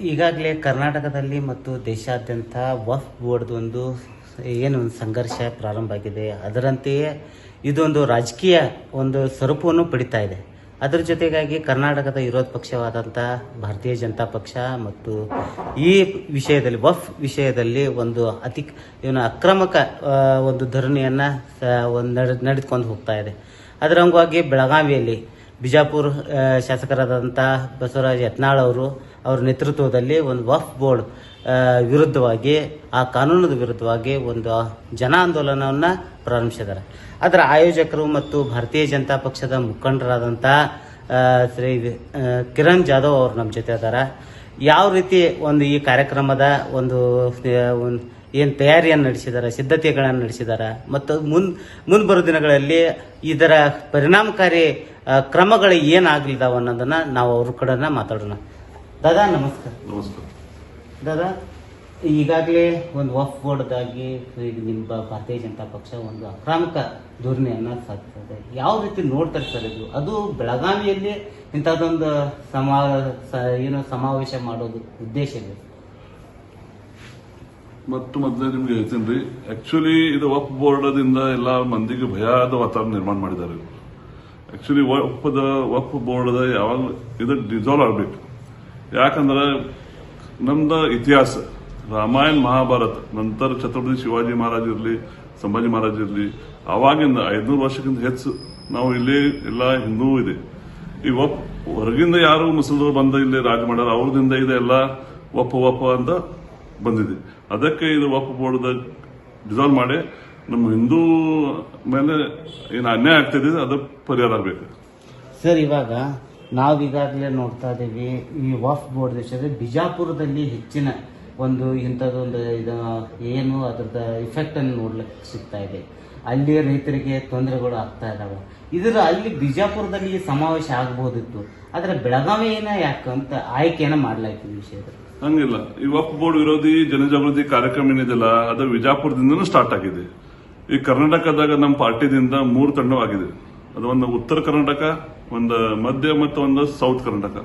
ಈಗಾಗಲೇ ಕರ್ನಾಟಕದಲ್ಲಿ ಮತ್ತು ದೇಶಾದ್ಯಂತ ವಫ್ ಬೋರ್ಡ್ ಒಂದು ಏನು ಒಂದು ಸಂಘರ್ಷ ಪ್ರಾರಂಭ ಆಗಿದೆ. ಅದರಂತೆಯೇ ಇದೊಂದು ರಾಜಕೀಯ ಒಂದು ಸ್ವರೂಪವನ್ನು ಪಡಿತಾ ಇದೆ. ಅದರ ಜೊತೆಗಾಗಿ ಕರ್ನಾಟಕದ ವಿರೋಧ ಪಕ್ಷವಾದಂಥ ಭಾರತೀಯ ಜನತಾ ಪಕ್ಷ ಮತ್ತು ಈ ವಿಷಯದಲ್ಲಿ ವಫ್ ವಿಷಯದಲ್ಲಿ ಒಂದು ಅತಿ ಏನು ಅಕ್ರಮಕ ಒಂದು ಧರಣಿಯನ್ನು ಒಂದು ನಡೆ, ನಡೆದುಕೊಂಡು ಹೋಗ್ತಾ ಇದೆ. ಅದರ ಅಂಗವಾಗಿ ಬೆಳಗಾವಿಯಲ್ಲಿ ಬಿಜಾಪುರ ಶಾಸಕರಾದಂಥ ಬಸವರಾಜ್ ಯತ್ನಾಳ್ ಅವರು ಅವರ ನೇತೃತ್ವದಲ್ಲಿ ಒಂದು ವಫ್ ಬೋರ್ಡ್ ವಿರುದ್ಧವಾಗಿ, ಆ ಕಾನೂನದ ವಿರುದ್ಧವಾಗಿ ಒಂದು ಜನ ಆಂದೋಲನವನ್ನು ಪ್ರಾರಂಭಿಸಿದ್ದಾರೆ. ಅದರ ಆಯೋಜಕರು ಮತ್ತು ಭಾರತೀಯ ಜನತಾ ಪಕ್ಷದ ಮುಖಂಡರಾದಂಥ ಶ್ರೀ ಕಿರಣ್ ಜಾಧವ್ ಅವರು ನಮ್ಮ ಜೊತೆ ಅದಾರ ಯಾವ ರೀತಿ ಒಂದು ಈ ಕಾರ್ಯಕ್ರಮದ ಒಂದು ಏನು ತಯಾರಿಯನ್ನು ನಡೆಸಿದ್ದಾರೆ, ಸಿದ್ಧತೆಗಳನ್ನು ನಡೆಸಿದ್ದಾರೆ, ಮತ್ತು ಮುನ್ ಮುಂದೆ ಬರೋ ದಿನಗಳಲ್ಲಿ ಇದರ ಪರಿಣಾಮಕಾರಿ ಕ್ರಮಗಳು ಏನಾಗಲಿದ್ದಾವೆ ಅನ್ನೋದನ್ನು ನಾವು ಅವ್ರ ಕಡೆನ ಮಾತಾಡೋಣ. ದಾದಾ ನಮಸ್ಕಾರ. ನಮಸ್ಕಾರ. ದಾದಾ ಈಗಾಗಲೇ ಒಂದು ವಫ್ ಬೋರ್ಡ್ದಾಗಿ ಈಗ ನಿಮ್ಮ ಭಾರತೀಯ ಜನತಾ ಪಕ್ಷ ಒಂದು ಆಕ್ರಮಕ ಧೋರಣೆಯನ್ನು ಸಾಧಿಸಿದೆ ಯಾವ ರೀತಿ ನೋಡ್ತಾರೆ ಸರ್ ಇದು? ಅದು ಬೆಳಗಾವಿಯಲ್ಲಿ ಇಂಥದ್ದೊಂದು ಸಮಾ ಸ- ಏನು ಸಮಾವೇಶ ಮಾಡೋದು ಉದ್ದೇಶ ಇದೆ. ಮತ್ತು ಮೊದಲೇ ನಿಮ್ಗೆ ಹೇಳ್ತೀನಿ ರೀ ಆಕ್ಚುಲಿ ಇದು ವಕ್ ಬೋರ್ಡದಿಂದ ಎಲ್ಲ ಮಂದಿಗೆ ಭಯದ ವಾತಾವರಣ ನಿರ್ಮಾಣ ಮಾಡಿದ್ದಾರೆ. ಆಕ್ಚುಲಿ ವಕ್ಫದ ವಕ್ ಬೋರ್ಡದ ಯಾವಾಗ ಇದು ಡಿಸಾಲ್ವ್ ಆಗ್ಬೇಕು. ಯಾಕಂದ್ರೆ ನಮ್ದು ಇತಿಹಾಸ, ರಾಮಾಯಣ, ಮಹಾಭಾರತ, ನಂತರ ಛತ್ರಪತಿ ಶಿವಾಜಿ ಮಹಾರಾಜ್ ಇರಲಿ, ಸಂಭಾಜಿ ಮಹಾರಾಜ್ ಇರಲಿ ಅವಾಗಿಂದ ಐದ್ನೂರು ವರ್ಷಕ್ಕಿಂತ ಹೆಚ್ಚು ನಾವು ಇಲ್ಲಿ ಎಲ್ಲ ಹಿಂದೂ ಇದೆ. ಈ ಒಪ್ ಹೊರಗಿಂದ ಯಾರು ಮುಸ್ಲಿಮರು ಬಂದ ಇಲ್ಲಿ ರಾಜ ಮಾಡ್ಯಾರ, ಅವ್ರದಿಂದ ಇದೆಲ್ಲ ಒಪ್ಪ ಒಪ್ಪ ಅಂತ ಬಂದಿದೆ. ಅದಕ್ಕೆ ಇದು ಒಪ್ಪ ಬೋರ್ಡ್ ಡಿಸಾಲ್ವ್ ಮಾಡಿ ನಮ್ಮ ಹಿಂದೂ ಮೇಲೆ ಏನು ಅನ್ಯಾಯ ಆಗ್ತಿದೆ, ಅದು ಪರಿಹಾರ ಆಗ್ಬೇಕು. ಸರ್, ಇವಾಗ ನಾವು ಈಗಾಗಲೇ ನೋಡ್ತಾ ಇದ್ದೀವಿ ಈ ವಫ್ ಬೋರ್ಡ್ ದೇಶದ ಬಿಜಾಪುರದಲ್ಲಿ ಹೆಚ್ಚಿನ ಒಂದು ಇಂಥದ್ದೊಂದು ಇದು, ಏನು ಅದ್ರದ್ದು ಇಫೆಕ್ಟನ್ನು ನೋಡ್ಲಿಕ್ಕೆ ಸಿಗ್ತಾ ಇದೆ. ಅಲ್ಲಿ ರೈತರಿಗೆ ತೊಂದರೆಗಳು ಆಗ್ತಾ ಇದ್ದಾವೆ ಇದರ ಅಲ್ಲಿ ಬಿಜಾಪುರದಲ್ಲಿ ಸಮಾವೇಶ ಆಗ್ಬೋದಿತ್ತು. ಆದರೆ ಬೆಳಗಾವಿಯನ್ನ ಯಾಕಂತ ಆಯ್ಕೆಯನ್ನ ಮಾಡ್ಲಾಯ್ತು ಈ ವಿಷಯದಲ್ಲಿ? ಹಂಗಿಲ್ಲ. ಈ ವಕ್ ಬೋರ್ಡ್ ವಿರೋಧಿ, ಜನಜಾಗೃತಿ ಕಾರ್ಯಕ್ರಮ ಏನಿದೆಲ್ಲ ಅದು ವಿಜಾಪುರದಿಂದನೂ ಸ್ಟಾರ್ಟ್ ಆಗಿದೆ. ಈ ಕರ್ನಾಟಕದಾಗ ನಮ್ಮ ಪಾರ್ಟಿದಿಂದ ಮೂರು ತಂಡವಾಗಿದೆ. ಅದು ಒಂದು ಉತ್ತರ ಕರ್ನಾಟಕ, ಒಂದು ಮಧ್ಯ ಮತ್ತು ಒಂದು ಸೌತ್ ಕರ್ನಾಟಕ.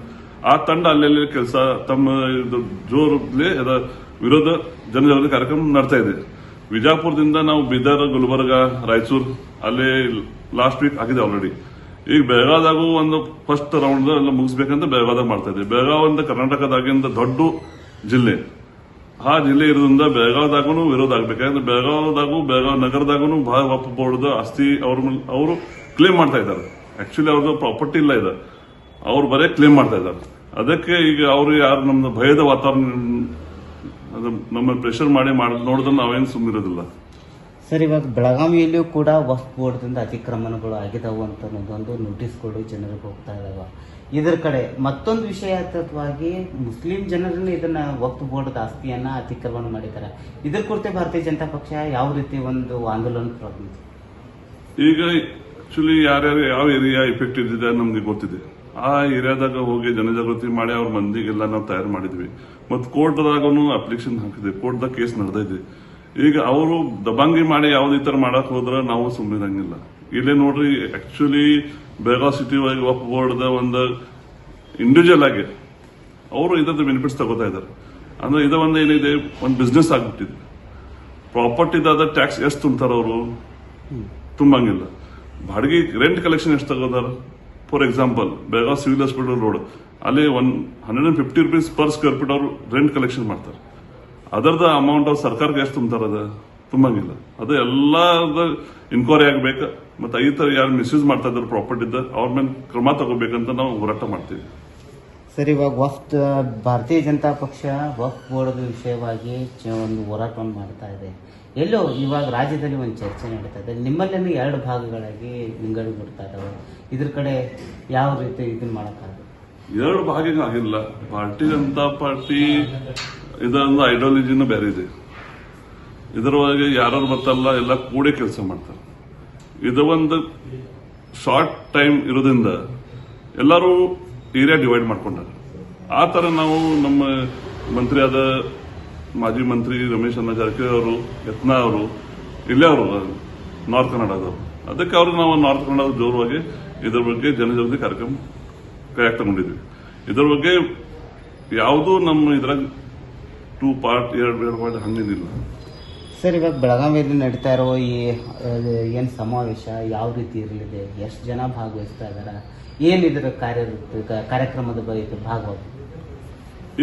ಆ ತಂಡ ಅಲ್ಲೆಲ್ಲಿ ಕೆಲಸ, ತಮ್ಮ ಇದು ಜೋರಲ್ಲಿ ಅದ ವಿರೋಧ ಜನಜಾಗೃತಿ ಕಾರ್ಯಕ್ರಮ ನಡೆಸ್ತಾ ಇದೆ. ವಿಜಾಪುರದಿಂದ ನಾವು ಬೀದರ್ ಗುಲ್ಬರ್ಗ, ರಾಯಚೂರು, ಅಲ್ಲಿ ಲಾಸ್ಟ್ ವೀಕ್ ಆಗಿದೆ ಆಲ್ರೆಡಿ ಈಗ ಬೆಳಗಾವ್ದಾಗೂ ಒಂದು ಫಸ್ಟ್ ರೌಂಡ್ ಎಲ್ಲ ಮುಗಿಸ್ಬೇಕಂತ ಬೆಳಗಾವ್ದಾಗ ಮಾಡ್ತಾ ಇದೆ. ಬೆಳಗಾವ್ ಅಂತ ಕರ್ನಾಟಕದಾಗಿಂದ ದೊಡ್ಡ ಜಿಲ್ಲೆ. ಆ ಜಿಲ್ಲೆ ಇರೋದ್ರಿಂದ ಬೆಳಗಾವ್ದಾಗೂ ವಿರೋಧ ಆಗ್ಬೇಕು. ಯಾಕಂದ್ರೆ ಬೆಳಗಾವ್ದಾಗೂ, ಬೆಳಗಾವ್ ನಗರದಾಗೂ ಬಹಳ ಒಪ್ಪ ಬೋರ್ಡ್ ಆಸ್ತಿ ಅವ್ರ ಅವರು ಕ್ಲೇಮ್ ಮಾಡ್ತಾ ಇದ್ದಾರೆ. ಆಕ್ಚುಲಿ ಅವ್ರದ್ದು ಪ್ರಾಪರ್ಟಿ ಇಲ್ಲ ಇದೆ. ಅವ್ರು ಬರೇ ಕ್ಲೇಮ್ ಮಾಡ್ತಾ ಇದ್ದಾರೆ. ಅದಕ್ಕೆ ಈಗ ಅವರು ಯಾರು ನಮ್ದು ಭಯದ ವಾತಾವರಣ ಅದು ನಮ್ಮ ಪ್ರೆಷರ್ ಮಾಡಿ ಮಾಡಿ ನೋಡಿದ್ರೆ ನಾವೇನು ಸುಮ್ಮನಿರೋದಿಲ್ಲ ಸರ್ ಇವಾಗ ಬೆಳಗಾವಿಯಲ್ಲಿಯೂ ಕೂಡ ವಕ್ಫ್ ಬೋರ್ಡ್ದಿಂದ ಅತಿಕ್ರಮಣಗಳು ಆಗಿದಾವು ಅಂತ ಅನ್ನೋದೊಂದು ನೋಟಿಸ್ಗಳು ಜನರಿಗೆ ಹೋಗ್ತಾ ಇದಾವ. ಇದರ ಕಡೆ ಮತ್ತೊಂದು ವಿಷಯಾತ್ಮಕವಾಗಿ ಮುಸ್ಲಿಂ ಜನರನ್ನು ಇದನ್ನ ವಕ್ಫ್ ಬೋರ್ಡ್ ಆಸ್ತಿಯನ್ನ ಅತಿಕ್ರಮಣ ಮಾಡಿದ್ದಾರೆ. ಇದ್ರ ಕುರಿತು ಭಾರತೀಯ ಜನತಾ ಪಕ್ಷ ಯಾವ ರೀತಿ ಒಂದು ಆಂದೋಲನ ಪ್ರಾರಂಭಿಸಿದೆ ಈಗ ಆಕ್ಚುಲಿ ಯಾರ್ಯಾರು ಯಾವ ಏರಿಯಾ ಎಫೆಕ್ಟ್ ಇದ್ದಿದೆ ನಮ್ಗೆ ಗೊತ್ತಿದೆ. ಆ ಏರಿಯಾದಾಗ ಹೋಗಿ ಜನಜಾಗೃತಿ ಮಾಡಿ ಅವ್ರ ಮಂದಿಗೆಲ್ಲ ನಾವು ತಯಾರು ಮಾಡಿದ್ವಿ. ಮತ್ತು ಕೋರ್ಟ್ದಾಗೂ ಅಪ್ಲಿಕೇಶನ್ ಹಾಕಿದ್ವಿ. ಕೋರ್ಟ್ದಾಗ ಕೇಸ್ ನಡೆದಿದೆ ಈಗ ಅವರು ದಬಾಂಗಿ ಮಾಡಿ ಯಾವ್ದು ಈ ತರ ಮಾಡಕ್ ಹೋದ್ರೆ ನಾವು ಸುಮ್ಮನಿರಂಗಿಲ್ಲ ಇಲ್ಲೇ ನೋಡ್ರಿ ಆಕ್ಚುಲಿ ಬೆಳಗಾವ್ ಸಿಟಿ ಒಳಗೆ ವಕ್ ಬೋರ್ಡ್ ಒಂದು ಇಂಡಿವಿಜುವಲ್ ಆಗಿ ಅವರು ಇದ್ರದ್ದು ಬೆನಿಫಿಟ್ಸ್ ತಗೋತಾ ಇದ್ದಾರೆ. ಅಂದ್ರೆ ಇದು ಒಂದು ಏನಿದೆ ಒಂದು ಬಿಸ್ನೆಸ್ ಆಗಿಬಿಟ್ಟಿದೆ. ಪ್ರಾಪರ್ಟಿದಾದ ಟ್ಯಾಕ್ಸ್ ಎಷ್ಟು ತುಂಬ್ತಾರ ಅವರು? ತುಂಬಂಗಿಲ್ಲ. ಬಾಡಿಗೆ ರೆಂಟ್ ಕಲೆಕ್ಷನ್ ಎಷ್ಟು ತಗೋದಾರ for example Belgaum civil hospital road ಅಲ್ಲಿ one hundred and fifty rupees per square feet ಅವರು ರೆಂಟ್ ಕಲೆಕ್ಷನ್ ಮಾಡ್ತಾರೆ. ಅದರದ ಅಮೌಂಟ್ ಅವ್ರು ಸರ್ಕಾರಕ್ಕೆ ಎಷ್ಟು ತುಂಬ್ತಾರೆ ಅದ? ತುಂಬಂಗಿಲ್ಲ. ಅದು ಎಲ್ಲದ ಇನ್ಕ್ವೈರಿ ಆಗಬೇಕು. ಮತ್ತೆ ಈ ಥರ ಯಾರು ಮಿಸ್ಯೂಸ್ ಮಾಡ್ತಾ ಇದ್ದಾರೆ ಪ್ರಾಪರ್ಟಿದ ಅವ್ರ ಮೇಲೆ ಕ್ರಮ ತಗೋಬೇಕಂತ ನಾವು ಹೋರಾಟ ಮಾಡ್ತೀವಿ. ಸರ್, ಇವಾಗ ವಫ್ತ್ ಭಾರತೀಯ ಜನತಾ ಪಕ್ಷ ವಫ್ ಬೋರ್ಡ್ ವಿಷಯವಾಗಿ ಒಂದು ಹೋರಾಟವನ್ನು ಮಾಡ್ತಾ ಇದೆ. ಎಲ್ಲೋ ಇವಾಗ ರಾಜ್ಯದಲ್ಲಿ ಒಂದು ಚರ್ಚೆ ನಡೀತಾ ಇದೆ. ನಿಮ್ಮಲ್ಲೇ ಎರಡು ಭಾಗಗಳಾಗಿ ವಿಂಗಡಿ ಬಿಡ್ತಾ ಇದಾವೆ. ಇದ್ರ ಕಡೆ ಯಾವ ರೀತಿ ಇದನ್ನ ಮಾಡೋಕ್ಕಾಗುತ್ತೆ? ಎರಡು ಭಾಗ ಆಗಿಲ್ಲ. ಭಾರತೀಯ ಜನತಾ ಪಾರ್ಟಿ ಇದೊಂದು ಐಡಿಯಾಲಜಿನೂ ಬೇರೆ ಇದೆ. ಇದರೊಳಗೆ ಯಾರು ಬರ್ತಲ್ಲ ಎಲ್ಲ ಕೂಡೇ ಕೆಲಸ ಮಾಡ್ತಾರೆ. ಇದು ಒಂದು ಶಾರ್ಟ್ ಟೈಮ್ ಇರೋದ್ರಿಂದ ಎಲ್ಲರೂ ಏರಿಯಾ ಡಿವೈಡ್ ಮಾಡ್ಕೊಂಡಾರೆ ಆ ಥರ ನಾವು ನಮ್ಮ ಮಂತ್ರಿ ಆದ ಮಾಜಿ ಮಂತ್ರಿ ರಮೇಶ್ ಅನ್ನ ಜಾರಕಿಹೊಳಿ ಅವರು, ಯತ್ನ ಅವರು, ಇಲ್ಲೇ ಅವರು ನಾರ್ತ್ ಕನ್ನಡದವರು ಅದಕ್ಕೆ ಅವರು ನಾವು ನಾರ್ತ್ ಕನ್ನಡದ ಜೋರವಾಗಿ ಇದರ ಬಗ್ಗೆ ಜನಜಾಗೃತಿ ಕಾರ್ಯಕ್ರಮ ಕೈಯಾಗ ತಗೊಂಡಿದ್ವಿ. ಇದರ ಬಗ್ಗೆ ಯಾವುದೂ ನಮ್ಮ ಇದ್ರಾಗ ಟೂ ಪಾರ್ಟ್ ಎರಡು ಎರಡು ಪಾರ್ಟ್ ಹಂಗೇನಿಲ್ಲ ಸರ್, ಇವಾಗ ಬೆಳಗಾವಿಯಲ್ಲಿ ನಡೀತಾ ಇರೋ ಈ ಏನು ಸಮಾವೇಶ, ಯಾವ ರೀತಿ ಇರಲಿದೆ, ಎಷ್ಟು ಜನ ಭಾಗವಹಿಸ್ತಾ ಇದ್ದಾರೆ ಏನಿದ್ರ ಕಾರ್ಯ ಕಾರ್ಯಕ್ರಮದ ಬಗ್ಗೆ ಭಾಗವಾಗಿ?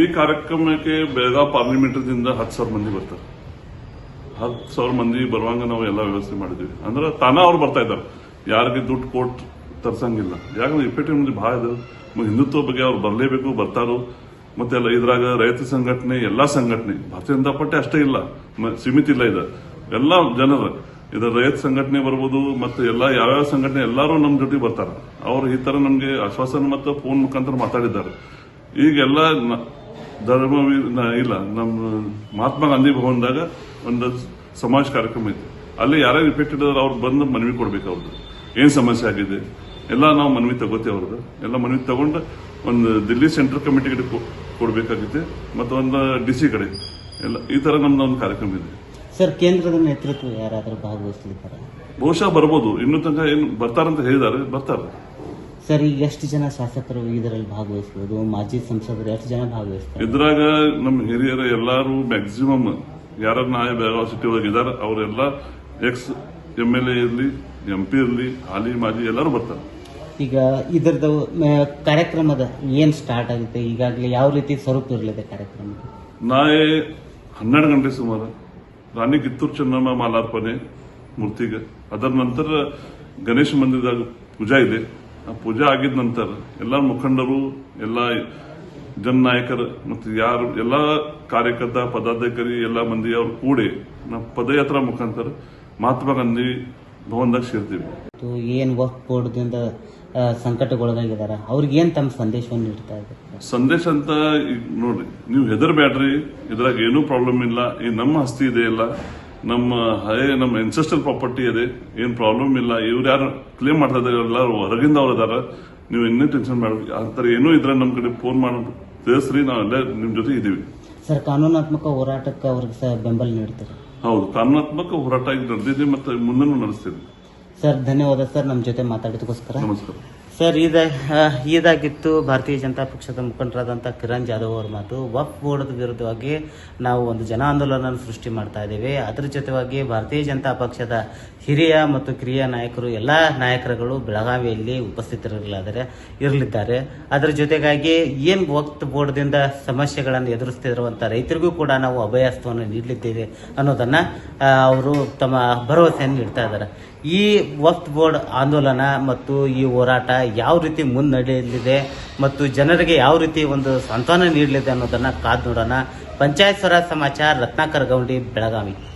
ಈ ಕಾರ್ಯಕ್ರಮಕ್ಕೆ ಬೆಳಗಾವ್ ಪಾರ್ಲಿಮೆಂಟ್ದಿಂದ ಹತ್ತು ಸಾವಿರ ಮಂದಿ ಬರ್ತಾರೆ. ಹತ್ತು ಸಾವಿರ ಮಂದಿ ಬರುವಂಗ ನಾವು ಎಲ್ಲ ವ್ಯವಸ್ಥೆ ಮಾಡಿದ್ವಿ ಅಂದ್ರೆ ತಾನೇ ಅವ್ರು ಬರ್ತಾ ಇದ್ದಾರೆ. ಯಾರಿಗೆ ದುಡ್ಡು ಕೊಟ್ಟು ತರ್ಸಂಗಿಲ್ಲ. ಯಾಕಂದ್ರೆ ಇಪ್ಪತ್ತು ಮಂದಿ ಭಾಳ ಇದೆ. ಹಿಂದುತ್ವ ಬಗ್ಗೆ ಅವ್ರು ಬರಲೇಬೇಕು, ಬರ್ತಾರೋ. ಮತ್ತೆ ಎಲ್ಲ ಇದ್ರಾಗ ರೈತ ಸಂಘಟನೆ, ಎಲ್ಲಾ ಸಂಘಟನೆ, ಭಾರತೀಯ ಜನತಾ ಅಷ್ಟೇ ಇಲ್ಲ. ಸೀಮಿತ ಇಲ್ಲ ಇದು. ಎಲ್ಲ ಜನರು ಇದರ ರೈತ ಸಂಘಟನೆ ಬರ್ಬೋದು, ಮತ್ತೆ ಎಲ್ಲ ಯಾವ್ಯಾವ ಸಂಘಟನೆ, ಎಲ್ಲರೂ ನಮ್ಮ ಜೊತೆ ಬರ್ತಾರೆ. ಅವ್ರು ಈ ತರ ನಮಗೆ ಆಶ್ವಾಸನೆ ಮತ್ತು ಫೋನ್ ಮುಖಾಂತರ ಮಾತಾಡಿದ್ದಾರೆ. ಈಗೆಲ್ಲ ಧರ್ಮ ಇಲ್ಲ ನಮ್ಮ ಮಹಾತ್ಮ ಗಾಂಧಿ ಭವನದಾಗ ಒಂದು ಸಮಾಜ ಕಾರ್ಯಕ್ರಮ ಇತ್ತು ಅಲ್ಲಿ ಯಾರ್ಯಾರು ಇಫೆಕ್ಟೆಡ್ ಇದ್ದಾರೆ ಅವ್ರು ಬಂದು ಮನವಿ ಕೊಡ್ಬೇಕು ಅವ್ರದ್ದು ಏನು ಸಮಸ್ಯೆ ಆಗಿದೆ? ಎಲ್ಲ ನಾವು ಮನವಿ ತಗೋತೀವಿ ಅವ್ರದ್ದು ಎಲ್ಲ ಮನವಿ ತಗೊಂಡು ಒಂದು ದಿಲ್ಲಿ ಸೆಂಟ್ರಲ್ ಕಮಿಟಿ ಕಡೆ ಮತ್ತೊಂದು ಕೊಡ್ಬೇಕಾಗುತ್ತೆ. ಮತ್ತು ಒಂದು ಡಿ ಸಿ ಕಡೆ. ಎಲ್ಲ ಈ ಥರ ನಮ್ದು ಒಂದು ಕಾರ್ಯಕ್ರಮ ಇದೆ. ಸರ್ ಕೇಂದ್ರದ ನೇತೃತ್ವ ಯಾರಾದರೂ ಭಾಗವಹಿಸಲಿದ್ದಾರೆ ಬಹುಶಃ ಬರ್ಬೋದು. ಇನ್ನೂ ತನಕ ಏನು ಬರ್ತಾರಂತ ಹೇಳಿದ್ದಾರೆ. ಬರ್ತಾರೆ. ಸರ್ ಈಗ ಎಷ್ಟು ಜನ ಶಾಸಕರು ಇದರಲ್ಲಿ ಭಾಗವಹಿಸ್ಬೋದು? ಮಾಜಿ ಸಂಸದರು ಎಷ್ಟು ಜನ ಭಾಗವಹಿಸ್ತಾರೆ? ಇದ್ರಾಗ ನಮ್ಮ ಹಿರಿಯರು ಎಲ್ಲರೂ ಮ್ಯಾಕ್ಸಿಮಮ್ ಯಾರು ನಾಯ ಬೆಳಗಾವಿ ಸಿಟಿ ಒಳಗೆ ಅವರೆಲ್ಲ ಎಕ್ಸ್ ಎಂ ಎಲ್ ಎ ಇರಲಿ ಎಂ ಪಿ ಇರಲಿ ಹಾಲಿ ಮಾಜಿ ಎಲ್ಲರೂ ಬರ್ತಾರೆ. ಈಗ ಇದರದ್ದು ಕಾರ್ಯಕ್ರಮದ ಏನು ಸ್ಟಾರ್ಟ್ ಆಗುತ್ತೆ? ಈಗಾಗಲೇ ಯಾವ ರೀತಿ ಸ್ವರೂಪ ಇರಲಿದೆ ಕಾರ್ಯಕ್ರಮ ನಾಳೆ ಹನ್ನೆರಡು ಗಂಟೆ ಸುಮಾರು. ರಾಣಿ ಕಿತ್ತೂರು ಚೆನ್ನಮ್ಮ ಮಾಲಾರ್ಪಣೆ ಮೂರ್ತಿಗೆ. ಅದರ ನಂತರ ಗಣೇಶ ಮಂದಿರದಾಗ ಪೂಜಾ ಇದೆ. ಪೂಜಾ ಆಗಿದ ನಂತರ ಎಲ್ಲ ಮುಖಂಡರು ಎಲ್ಲ ಜನನಾಯಕರು ಮತ್ತು ಯಾರು ಎಲ್ಲ ಕಾರ್ಯಕರ್ತ ಪದಾಧಿಕಾರಿ ಎಲ್ಲ ಮಂದಿ ಅವರು ಕೂಡಿ ನಾವು ಪದಯಾತ್ರಾ ಮುಖಾಂತರ ಮಹಾತ್ಮ ಗಾಂಧಿ ಭವನದಾಗ ಸೇರ್ತೀವಿ. ಏನ್ ವಕ್ಫ್ ಬೋರ್ಡ್ದಿಂದ ಸಂಕಟಗೊಳಗಾಗಿದ್ದಾರೆ ಅವ್ರಿಗೆ ಏನು ತಮ್ಮ ಸಂದೇಶವನ್ನು ನೀಡ್ತಾ ಇದ್ದಾರೆ? ಸಂದೇಶ ಅಂತ ಈಗ ನೋಡ್ರಿ ನೀವು ಹೆದರ್ಬೇಡ್ರಿ ಇದ್ರಾಗ ಏನೂ ಪ್ರಾಬ್ಲಮ್ ಇಲ್ಲ ಈ ನಮ್ಮ ಹಸ್ತಿ ಇದೆ ಇಲ್ಲ ನಮ್ಮ ಹಳೆ ನಮ್ಮ ಎನ್ಸೆಸ್ಟಲ್ ಪ್ರಾಪರ್ಟಿ ಇದೆ ಏನು ಪ್ರಾಬ್ಲಮ್ ಇಲ್ಲ. ಇವ್ರು ಯಾರು ಕ್ಲೇಮ್ ಮಾಡ್ತಾ ಇದಾರೆ ಎಲ್ಲರೂ ಹೊರಗಿಂದ ಅವ್ರು ಇದಾರೆ. ನೀವು ಇನ್ನೂ ಟೆನ್ಷನ್ ಮಾಡಬೇಕು ಆ ಥರ ಏನೂ ಇದ್ರೆ ನಮ್ಮ ಕಡೆ ಫೋನ್ ಮಾಡಿ. ತಿಳಿಸ್ರಿ ನಾವೆಲ್ಲ ನಿಮ್ಮ ಜೊತೆ ಇದ್ದೀವಿ. ಸರ್ ಕಾನೂನಾತ್ಮಕ ಹೋರಾಟಕ್ಕೆ ಅವ್ರಿಗೆ ಸಹ ಬೆಂಬಲ ನೀಡ್ತಾರೆ. ಹೌದು ಕಾನೂನಾತ್ಮಕ ಹೋರಾಟ ನಡೆದಿದೆ ಮತ್ತು ಮುಂದೆನೂ ನಡೆಸ್ತೀವಿ. ಸರ್ ಧನ್ಯವಾದ ಸರ್ ನಮ್ಮ ಜೊತೆ ಮಾತಾಡೋದಕ್ಕೋಸ್ಕರ ನಮಸ್ಕಾರ. ಸರ್, ಇದ ಇದಾಗಿತ್ತು. ಭಾರತೀಯ ಜನತಾ ಪಕ್ಷದ ಮುಖಂಡರಾದಂಥ ಕಿರಣ್ ಜಾಧವ್ ಅವರ ಮಾತು. ವಕ್ಫ್ ಬೋರ್ಡ್ ವಿರುದ್ಧವಾಗಿ ನಾವು ಒಂದು ಜನ ಆಂದೋಲನ ಸೃಷ್ಟಿ ಮಾಡ್ತಾ ಇದ್ದೇವೆ. ಅದರ ಜೊತೆವಾಗಿ ಭಾರತೀಯ ಜನತಾ ಪಕ್ಷದ ಹಿರಿಯ ಮತ್ತು ಕಿರಿಯ ನಾಯಕರು, ಎಲ್ಲ ನಾಯಕರುಗಳು ಬೆಳಗಾವಿಯಲ್ಲಿ ಉಪಸ್ಥಿತರಿರಲಾದರೆ, ಇರಲಿದ್ದಾರೆ. ಅದರ ಜೊತೆಗಾಗಿ ಏನು ವಕ್ಫ್ ಬೋರ್ಡ್ದಿಂದ ಸಮಸ್ಯೆಗಳನ್ನು ಎದುರಿಸ್ತಿರುವಂಥ ರೈತರಿಗೂ ಕೂಡ ನಾವು ಅಭಯಸ್ತವನ್ನು ನೀಡಲಿದ್ದೇವೆ ಅನ್ನೋದನ್ನು ಅವರು ತಮ್ಮ ಭರವಸೆಯನ್ನು ನೀಡ್ತಾ ಇದ್ದಾರೆ. ಈ ವಕ್ಫ್ ಬೋರ್ಡ್ ಆಂದೋಲನ ಮತ್ತು ಈ ಹೋರಾಟ ಯಾವ ರೀತಿ ಮುನ್ನಡೆಯಲಿದೆ ಮತ್ತು ಜನರಿಗೆ ಯಾವ ರೀತಿ ಒಂದು ಸಾಂತ್ವನ ನೀಡಲಿದೆ ಅನ್ನೋದನ್ನು ಕಾದು ನೋಡೋಣ. ಪಂಚಾಯತ್ ಸ್ವರಾಜ್ ಸಮಾಚಾರ, ರತ್ನಾಕರ್ ಗೌಂಡಿ, ಬೆಳಗಾವಿ.